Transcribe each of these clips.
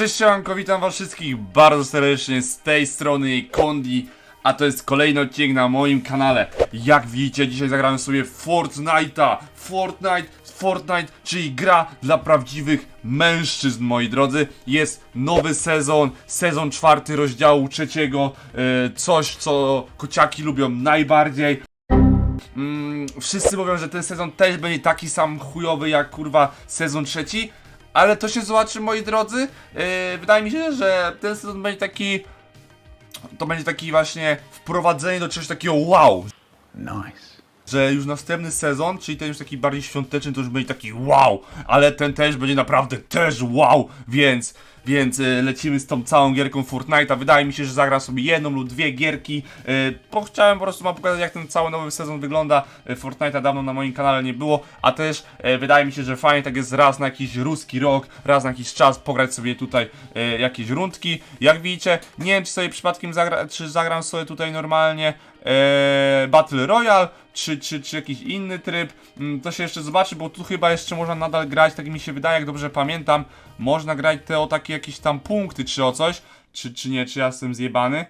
Cześć siemanko, witam was wszystkich bardzo serdecznie z tej strony Kondi A to jest kolejny odcinek na moim kanale. Jak widzicie, dzisiaj zagramy sobie Fortnite'a. Fortnite, Fortnite, czyli gra dla prawdziwych mężczyzn, moi drodzy. Jest nowy sezon, sezon czwarty rozdziału trzeciego e, Coś, co kociaki lubią najbardziej. Mm, wszyscy mówią, że ten sezon też będzie taki sam chujowy jak kurwa sezon trzeci, ale to się zobaczy moi drodzy. Yy, wydaje mi się, że ten sezon będzie taki. To będzie taki właśnie wprowadzenie do czegoś takiego wow. Nice. Że już następny sezon, czyli ten już taki bardziej świąteczny, to już będzie taki wow, ale ten też będzie naprawdę też wow, więc, więc e, lecimy z tą całą gierką Fortnite'a. Wydaje mi się, że zagram sobie jedną lub dwie gierki, e, bo chciałem po prostu wam pokazać, jak ten cały nowy sezon wygląda. E, Fortnite'a dawno na moim kanale nie było, a też wydaje mi się, że fajnie tak jest raz na jakiś ruski rok, raz na jakiś czas pograć sobie tutaj jakieś rundki. Jak widzicie, nie wiem, czy sobie przypadkiem zagra, czy zagram sobie tutaj normalnie Battle Royale, czy, czy, czy jakiś inny tryb. Mm, To się jeszcze zobaczy, bo tu chyba jeszcze można nadal grać, tak mi się wydaje, jak dobrze pamiętam. Można grać te o takie jakieś tam punkty, czy o coś. Czy, czy nie, czy ja jestem zjebany.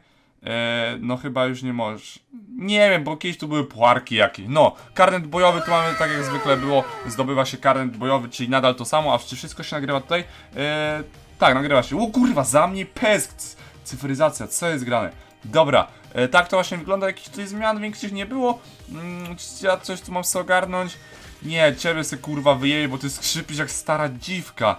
E, no chyba już nie możesz. Nie wiem, bo kiedyś tu były puarki jakieś. No, karnet bojowy tu mamy tak jak zwykle było. Zdobywa się karnet bojowy, czyli nadal to samo, a czy wszystko się nagrywa tutaj? E, tak, nagrywa się. O kurwa, za mnie pesk! Cyfryzacja, co jest grane? Dobra, e, tak to właśnie wygląda, jakichś tutaj zmian większych nie było. Mm, ja coś tu mam sobie ogarnąć? Nie, ciebie se kurwa wyjeje, bo ty skrzypisz jak stara dziwka.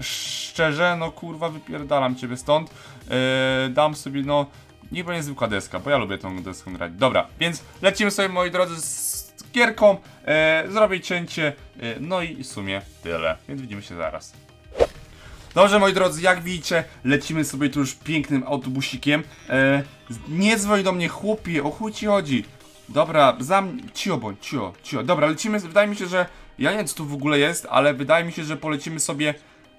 Szczerze, no kurwa, wypierdalam ciebie stąd. E, dam sobie, no, niech będzie zwykła deska, bo ja lubię tą deską grać. Dobra, więc lecimy sobie, moi drodzy, z gierką. E, zrobię cięcie, e, no i w sumie tyle. Więc widzimy się zaraz. Dobrze, moi drodzy, jak widzicie, lecimy sobie tu już pięknym autobusikiem. E, nie dzwoń do mnie, chłopie, o chuj ci chodzi. Dobra, zam... Cio bądź, cio, cio. Dobra, lecimy, wydaje mi się, że... Ja nie wiem, co tu w ogóle jest, ale wydaje mi się, że polecimy sobie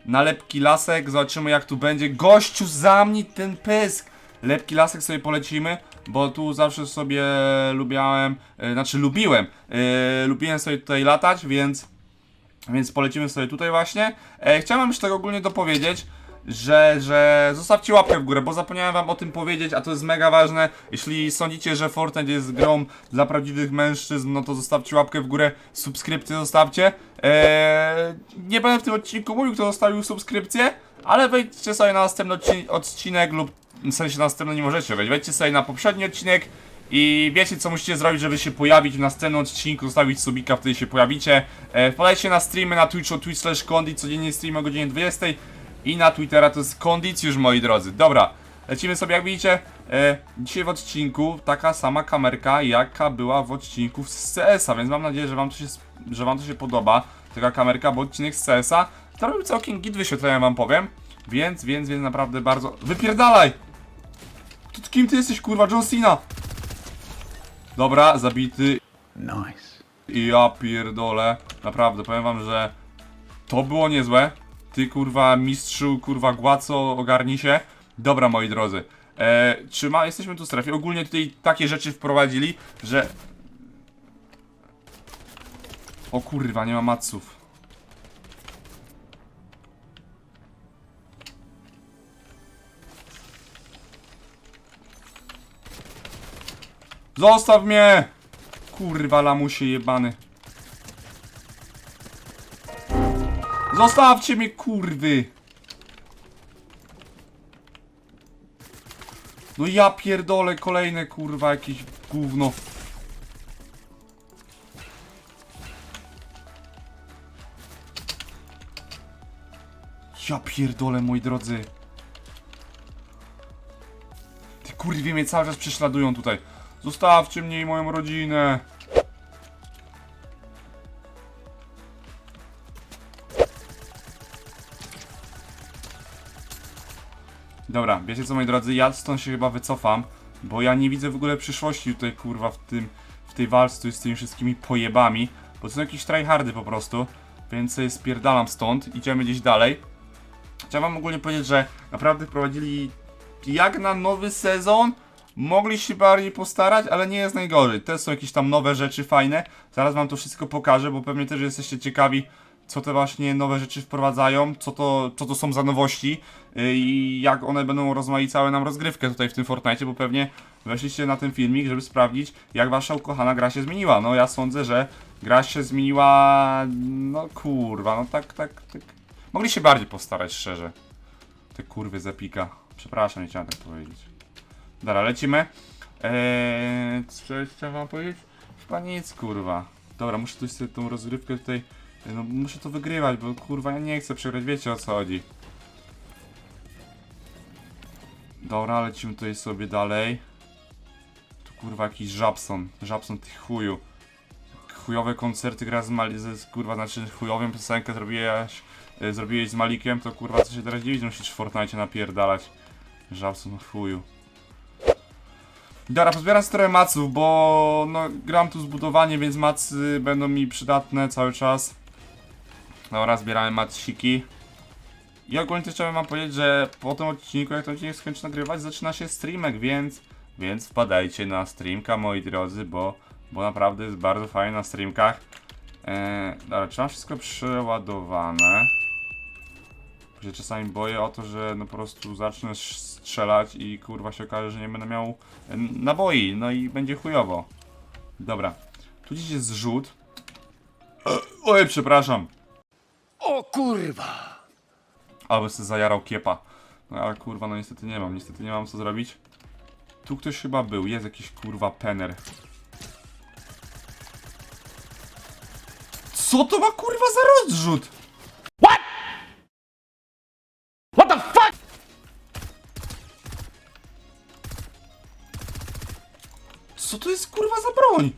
na lepki lasek, zobaczymy jak tu będzie. Gościu, zamknij ten pysk! Lepki lasek sobie polecimy, bo tu zawsze sobie lubiałem, e, znaczy lubiłem, e, lubiłem sobie tutaj latać, więc... Więc polecimy sobie tutaj właśnie. E, chciałem jeszcze tak ogólnie dopowiedzieć, że, że zostawcie łapkę w górę, bo zapomniałem wam o tym powiedzieć, a to jest mega ważne. Jeśli sądzicie, że Fortnite jest grą dla prawdziwych mężczyzn, no to zostawcie łapkę w górę, subskrypcję zostawcie. E, nie będę w tym odcinku mówił, kto zostawił subskrypcję, ale wejdźcie sobie na następny odci- odcinek lub w sensie na następny nie możecie wejść. Wejdźcie sobie na poprzedni odcinek i wiecie co musicie zrobić, żeby się pojawić w następnym odcinku, zostawić subika, wtedy się pojawicie. E, wpadajcie na streamy na Twitchu, twitch slash kondi, codziennie stream o godzinie 20 i na Twittera to jest kondicjusz moi drodzy. Dobra, lecimy sobie jak widzicie. E, dzisiaj w odcinku taka sama kamerka jaka była w odcinku z CS-a, więc mam nadzieję, że wam to się, że wam to się podoba. Taka kamerka, bo odcinek z CS-a to robił całkiem git wyświetlenia wam powiem. Więc, więc, więc naprawdę bardzo... Wypierdalaj! To kim ty jesteś kurwa, John Cena? Dobra, zabity. Nice. I ja pierdolę. Naprawdę, powiem wam, że to było niezłe. Ty kurwa mistrzu, kurwa głaco, ogarnij się. Dobra, moi drodzy. E, czy ma, jesteśmy tu w strefie. Ogólnie tutaj takie rzeczy wprowadzili, że... O kurwa, nie ma maców. Zostaw mnie! Kurwa, lamusie jebany. Zostawcie mnie, kurwy! No ja pierdolę, kolejne kurwa jakieś gówno. Ja pierdolę, moi drodzy. Ty kurwie mnie cały czas prześladują tutaj. Zostawcie mnie i moją rodzinę. Dobra, wiecie co moi drodzy, ja stąd się chyba wycofam, bo ja nie widzę w ogóle przyszłości tutaj kurwa w tym, w tej walce z tymi wszystkimi pojebami, bo to są jakieś tryhardy po prostu, więc sobie spierdalam stąd, idziemy gdzieś dalej. Chciałem wam ogólnie powiedzieć, że naprawdę wprowadzili jak na nowy sezon, mogli się bardziej postarać, ale nie jest najgorzej. Też są jakieś tam nowe rzeczy fajne. Zaraz wam to wszystko pokażę, bo pewnie też jesteście ciekawi, co te właśnie nowe rzeczy wprowadzają, co to, co to są za nowości yy, i jak one będą rozmaicały nam rozgrywkę tutaj w tym Fortnite, bo pewnie weszliście na ten filmik, żeby sprawdzić, jak wasza ukochana gra się zmieniła. No ja sądzę, że gra się zmieniła, no kurwa, no tak, tak, tak. Mogli się bardziej postarać, szczerze. Te kurwy zapika. Przepraszam, nie chciałem tak powiedzieć. Dobra, lecimy. Eee, co chciałem wam powiedzieć? Chyba nic, kurwa. Dobra, muszę tu sobie tą rozgrywkę tutaj... No, muszę to wygrywać, bo kurwa, ja nie chcę przegrać, wiecie o co chodzi. Dobra, lecimy tutaj sobie dalej. Tu kurwa jakiś Żabson. Żabson ty chuju. Chujowe koncerty gra z Mali... Z, kurwa, znaczy chujową piosenkę zrobiłeś... y, Zrobiłeś z Malikiem, to kurwa co się teraz dziwić, musisz w Fortnite napierdalać. Żabson chuju. Dobra, pozbieram trochę maców, bo no, gram tu zbudowanie, więc macy będą mi przydatne cały czas. Dobra, zbieramy maciki. I ogólnie chciałbym wam powiedzieć, że po tym odcinku, jak ten odcinek skończy nagrywać, zaczyna się streamek, więc, więc wpadajcie na streamka, moi drodzy, bo, bo naprawdę jest bardzo fajnie na streamkach. Eee, dobra, czy mam wszystko przeładowane? Bo się czasami boję o to, że no po prostu zacznę strzelać i kurwa się okaże, że nie będę miał e, naboi, no i będzie chujowo. Dobra, tu gdzieś jest zrzut. Oj, przepraszam. O kurwa! Albo sobie zajarał kiepa. No ale kurwa, no niestety nie mam, niestety nie mam co zrobić. Tu ktoś chyba był, jest jakiś kurwa pener. Co to ma kurwa za rozrzut? What the fuck? Co to jest kurwa za broń?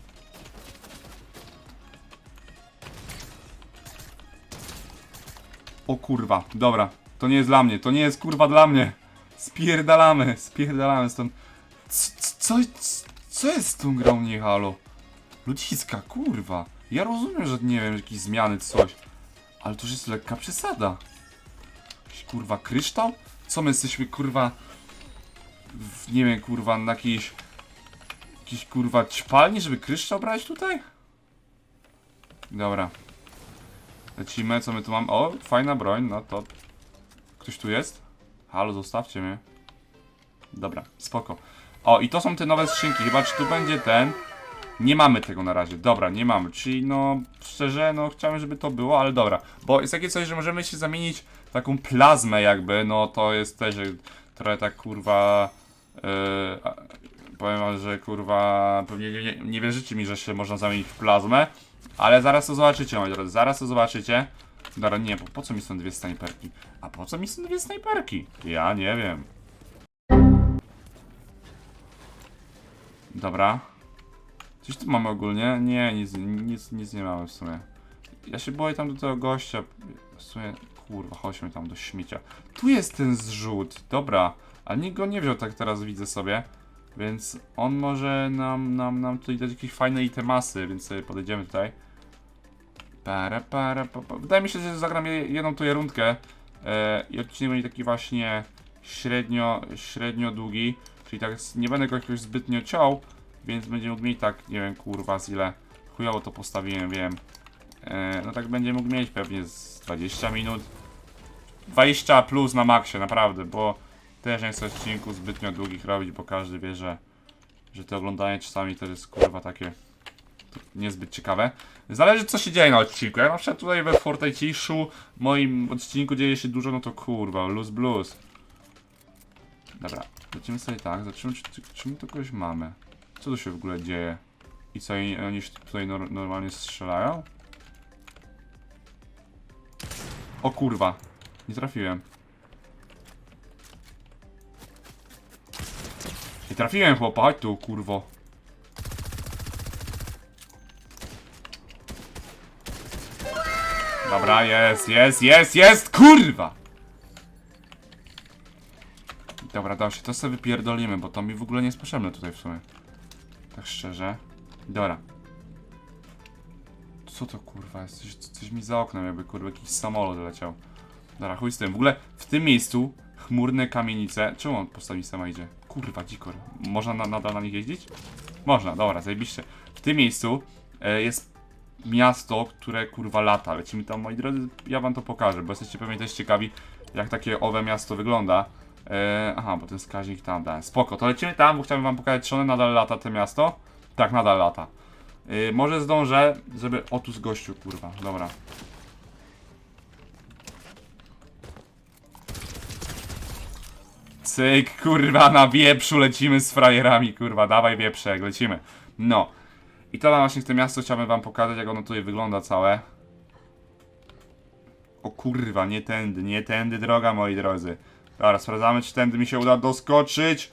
O kurwa, dobra. To nie jest dla mnie, to nie jest kurwa dla mnie. Spierdalamy, spierdalamy stąd. Co, co, co, jest z tą grą, nie halo? Ludziska, kurwa. Ja rozumiem, że nie wiem, jakieś zmiany, coś. Ale to już jest lekka przesada. Kurwa kryształ? Co my jesteśmy kurwa... W, nie wiem, kurwa, na jakiejś... Jakiś kurwa ćpalni, żeby kryształ brać tutaj? Dobra. Lecimy, co my tu mamy? O, fajna broń, no to... Ktoś tu jest? Halo, zostawcie mnie. Dobra, spoko. O, i to są te nowe skrzynki, chyba czy tu będzie ten... Nie mamy tego na razie, dobra, nie mamy, czyli no, szczerze, no chciałem, żeby to było, ale dobra. Bo jest takie coś, że możemy się zamienić w taką plazmę jakby, no to jest też trochę tak kurwa... Yy, powiem wam, że kurwa, pewnie nie, nie, nie wierzycie mi, że się można zamienić w plazmę, ale zaraz to zobaczycie, moi drodzy, zaraz to zobaczycie. Dobra, nie, po, po co mi są dwie snajperki? A po co mi są dwie snajperki? Ja nie wiem. Dobra. Coś tu mamy ogólnie? Nie, nic, nic, nic nie mamy w sumie. Ja się boję tam do tego gościa. W sumie, kurwa, chodźmy tam do śmiecia. Tu jest ten zrzut, dobra. Ale nikt go nie wziął, tak teraz widzę sobie. Więc on może nam, nam, nam tutaj dać jakieś fajne itemasy, więc sobie podejdziemy tutaj. Para, para, pa, pa. Wydaje mi się, że zagram je- jedną tu rundkę. E, I odcinek będzie taki właśnie średnio, średnio długi. Czyli tak nie będę go jakoś zbytnio ciął, więc będzie mógł mieć tak, nie wiem, kurwa, z ile chujowo to postawiłem, wiem. E, no tak będzie mógł mieć pewnie z 20 minut. 20 plus na maksie, naprawdę, bo też nie chcę odcinków zbytnio długich robić, bo każdy wie, że, że to oglądanie czasami to jest kurwa takie niezbyt ciekawe. Zależy co się dzieje na odcinku. Jak na przykład tutaj we Fortnite'iszu moim odcinku dzieje się dużo, no to kurwa, luz blues. Dobra, lecimy sobie tak, zobaczymy czy, czy, my tu kogoś mamy. Co tu się w ogóle dzieje? I co, oni, tutaj nor normalnie strzelają? O kurwa, nie trafiłem. Nie trafiłem chłopa, chodź tu kurwo. Dobra, jest, jest, jest, jest, kurwa! Dobra, da się, to sobie wypierdolimy, bo to mi w ogóle nie jest potrzebne tutaj w sumie. Tak szczerze. Dobra. Co to kurwa jest? Coś, coś mi za oknem jakby kurwa jakiś samolot leciał. Dobra, chuj z tym. W ogóle w tym miejscu chmurne kamienice. Czemu on postawi sama idzie? Kurwa, dzikor. Można na, nadal na nich jeździć? Można, dobra, zajebiście. W tym miejscu e, jest miasto, które kurwa lata. Lecimy tam, moi drodzy, ja wam to pokażę, bo jesteście pewnie też ciekawi, jak takie owe miasto wygląda. E, aha, bo ten wskaźnik tam, da. Spoko, to lecimy tam, bo chciałbym wam pokazać, czy one nadal lata, to miasto. Tak, nadal lata. E, może zdążę, żeby... O, tu z gościu, kurwa, dobra. Cyk, kurwa, na wieprzu lecimy z frajerami, kurwa, dawaj wieprzek, lecimy. No. I to właśnie w tym miasto chciałbym wam pokazać, jak ono tutaj wygląda całe. O kurwa, nie tędy, nie tędy droga, moi drodzy. Dobra, sprawdzamy, czy tędy mi się uda doskoczyć.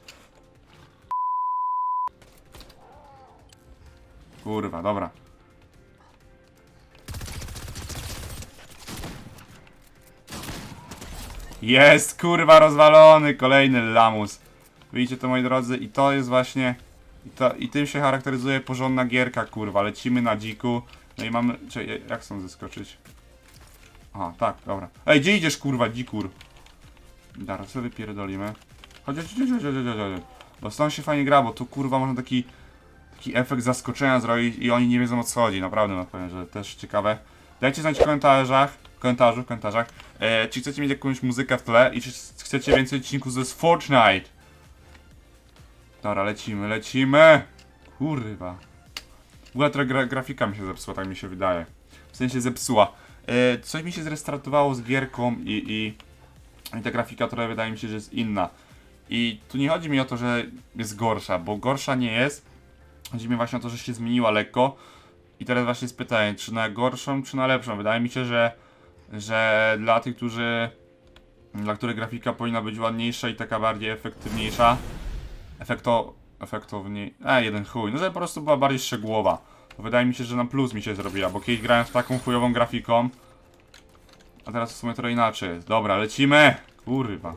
Kurwa, dobra. Jest, kurwa, rozwalony, kolejny lamus. Widzicie to, moi drodzy, i to jest właśnie... I, to, I tym się charakteryzuje porządna gierka, kurwa. Lecimy na dziku. No i mamy... Czy, jak są zeskoczyć? Aha, tak, dobra. Ej, gdzie idziesz, kurwa, dzikur? Dobra, sobie pierdolimy. Chodź, chodź, chodź, chodź, chodź, chodź. Bo stąd się fajnie gra, bo tu, kurwa, można taki... Taki efekt zaskoczenia zrobić i oni nie wiedzą o co chodzi. Naprawdę, no powiem, że też ciekawe. Dajcie znać w komentarzach, komentarzu, w komentarzach, e, czy chcecie mieć jakąś muzykę w tle i czy chcecie więcej odcinków ze Fortnite. Dobra, lecimy, lecimy! Kurwa. W ogóle gra grafika mi się zepsuła, tak mi się wydaje. W sensie zepsuła. E, coś mi się zrestartowało z gierką i, i, i ta grafika trochę wydaje mi się, że jest inna. I tu nie chodzi mi o to, że jest gorsza, bo gorsza nie jest. Chodzi mi właśnie o to, że się zmieniła lekko. I teraz właśnie jest pytanie, czy na gorszą, czy na lepszą. Wydaje mi się, że, że dla tych, którzy. Dla których grafika powinna być ładniejsza i taka bardziej efektywniejsza. Efekto. Efektowniej. E, jeden chuj. No, że po prostu była bardziej szczegółowa. To wydaje mi się, że na plus mi się zrobiła, bo kiedyś grałem z taką chujową grafiką. A teraz w sumie trochę inaczej jest. Dobra, lecimy! Kurwa.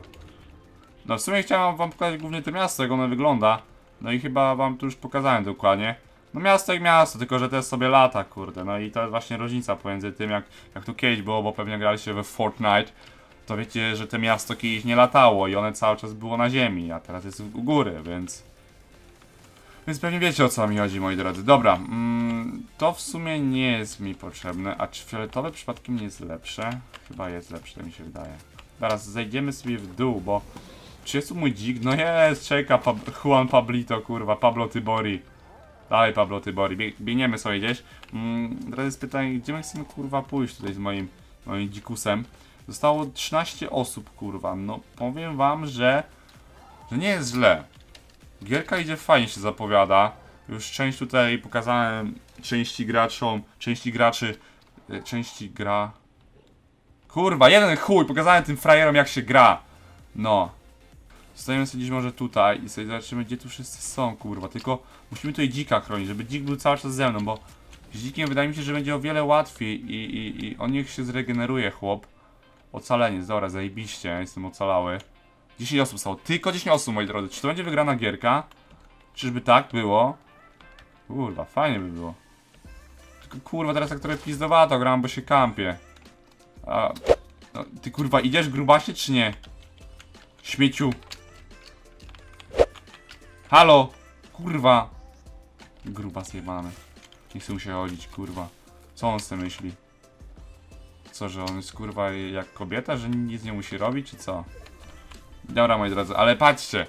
No w sumie chciałem wam pokazać głównie to miasto, jak ono wygląda. No i chyba wam tu już pokazałem dokładnie. No miasto jak miasto, tylko że to jest sobie lata, kurde. No i to jest właśnie różnica pomiędzy tym, jak, jak tu kiedyś było, bo pewnie graliście we Fortnite. To wiecie, że to miasto kiedyś nie latało i one cały czas było na ziemi, a teraz jest u góry, więc... Więc pewnie wiecie o co mi chodzi, moi drodzy. Dobra, mm, to w sumie nie jest mi potrzebne. A czy fioletowe przypadkiem nie jest lepsze? Chyba jest lepsze, mi się wydaje. Teraz zejdziemy sobie w dół, bo... Czy jest tu mój dzik? No jest, czeka Pab Juan Pablito, kurwa, Pablo Tybori. Dalej Pablo Tybori, Bieg biegniemy sobie gdzieś. Mm, teraz jest pytanie, gdzie my chcemy kurwa pójść tutaj z moim, moim dzikusem? Zostało 13 osób, kurwa. No powiem wam, że, że nie jest źle. Gierka idzie fajnie się zapowiada. Już część tutaj pokazałem części graczom, części graczy, e, części gra... Kurwa, jeden chuj, pokazałem tym frajerom jak się gra. No. Stajemy sobie gdzieś może tutaj i sobie zobaczymy gdzie tu wszyscy są, kurwa. Tylko musimy tutaj dzika chronić, żeby dzik był cały czas ze mną, bo z dzikiem wydaje mi się, że będzie o wiele łatwiej i, i, i on niech się zregeneruje, chłop. Ocalenie, dobra, zajebiście, jestem ocalały. 10 osób stało, tylko 10 osób, moi drodzy. Czy to będzie wygrana gierka? Czyżby tak było? Kurwa, fajnie by było. Tylko kurwa, teraz tak trochę pizdowato gram, bo się kampię. A, no, ty kurwa, idziesz grubasie czy nie? Śmieciu. Halo! Kurwa! Gruba zjebany. Nie chcę się chodzić, kurwa. Co on sobie myśli? Co, że on jest kurwa jak kobieta, że nic nie musi robić, czy co? Dobra, moi drodzy, ale patrzcie!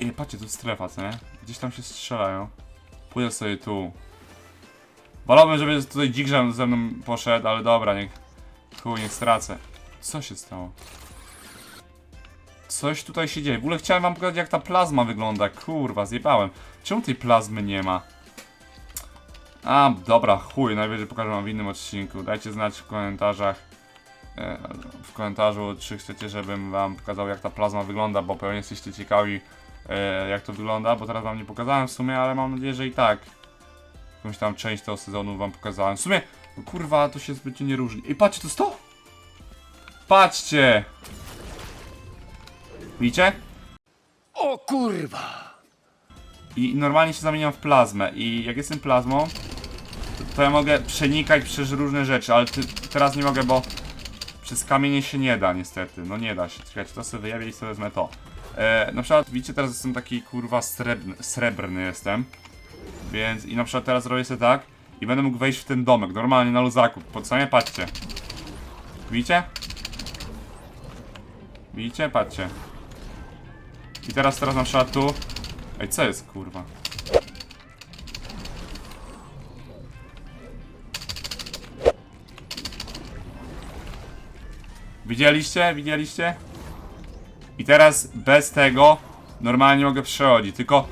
Ej, patrzcie, tu strefa, co nie? Gdzieś tam się strzelają. Pójdę sobie tu. Wolałbym, żeby tutaj dzik ze ze mną poszedł, ale dobra, niech... Chuj, niech stracę. Co się stało? Coś tutaj się dzieje. W ogóle chciałem wam pokazać jak ta plazma wygląda. Kurwa, zjebałem. Czemu tej plazmy nie ma? A, dobra, chuj, najwyżej pokażę wam w innym odcinku. Dajcie znać w komentarzach. e, W komentarzu, czy chcecie, żebym wam pokazał jak ta plazma wygląda, bo pewnie jesteście ciekawi e, jak to wygląda, bo teraz wam nie pokazałem w sumie, ale mam nadzieję, że i tak. Jakąś tam część tego sezonu wam pokazałem. W sumie, kurwa, to się zbytnio nie różni. I patrzcie, to jest to! Patrzcie! Widzicie? O kurwa! I normalnie się zamieniam w plazmę. I jak jestem plazmą, to, to ja mogę przenikać przez różne rzeczy, ale ty, teraz nie mogę, bo przez kamienie się nie da niestety. No nie da się. Czekajcie, to sobie wyjawię i sobie wezmę to. E, na przykład, widzicie, teraz jestem taki kurwa srebrny, srebrny jestem. Więc i na przykład teraz robię sobie tak i będę mógł wejść w ten domek, normalnie na luzaku. Po co nie? Patrzcie. Widzicie? Widzicie? Patrzcie. I teraz, teraz na przykład tu... Ej, co jest, kurwa? Widzieliście? Widzieliście? I teraz bez tego normalnie mogę przechodzić, tylko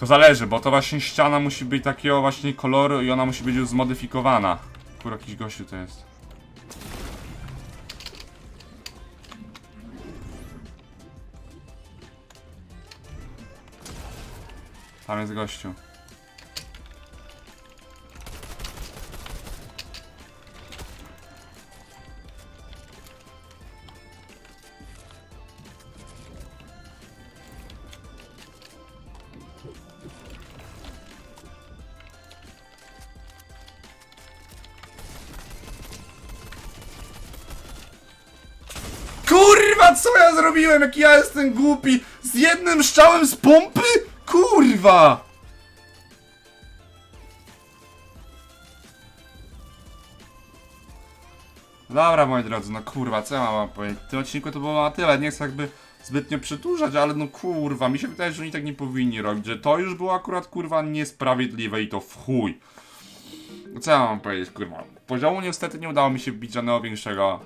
to zależy, bo to właśnie ściana musi być takiego właśnie koloru i ona musi być już zmodyfikowana. Kurwa, jakiś gościu to jest. Tam jest gościu. Kurwa, co ja zrobiłem? Jaki ja jestem głupi! Z jednym strzałem z pompy? Kurwa! Dobra, moi drodzy, no kurwa, co ja mam wam powiedzieć? W tym odcinku to było na tyle, nie chcę jakby zbytnio przedłużać, ale no kurwa, mi się wydaje, że oni tak nie powinni robić, że to już było akurat kurwa niesprawiedliwe i to w chuj. No co ja mam powiedzieć, kurwa? Poziomu niestety nie udało mi się wbić żadnego większego.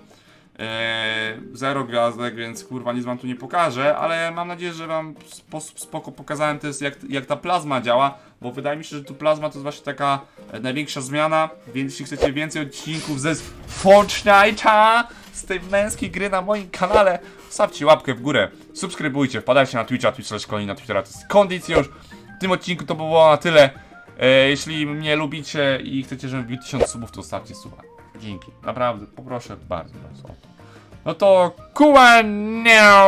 Eee, zero gwiazdek, więc kurwa nic wam tu nie pokażę, ale mam nadzieję, że wam sposób spoko pokazałem też jak, jak ta plazma działa, bo wydaje mi się, że tu plazma to jest właśnie taka e, największa zmiana, więc jeśli chcecie więcej odcinków ze Fortnite'a, z tej męskiej gry na moim kanale, stawcie łapkę w górę, subskrybujcie, wpadajcie na Twitcha, Twitch slash Kolini, na Twittera, to jest kondycjusz. W tym odcinku to było na tyle. E, jeśli mnie lubicie i chcecie, żebym wbił 1000 subów, to stawcie suba. Dzięki. Naprawdę, poproszę bardzo, bardzo o to. No to kułania!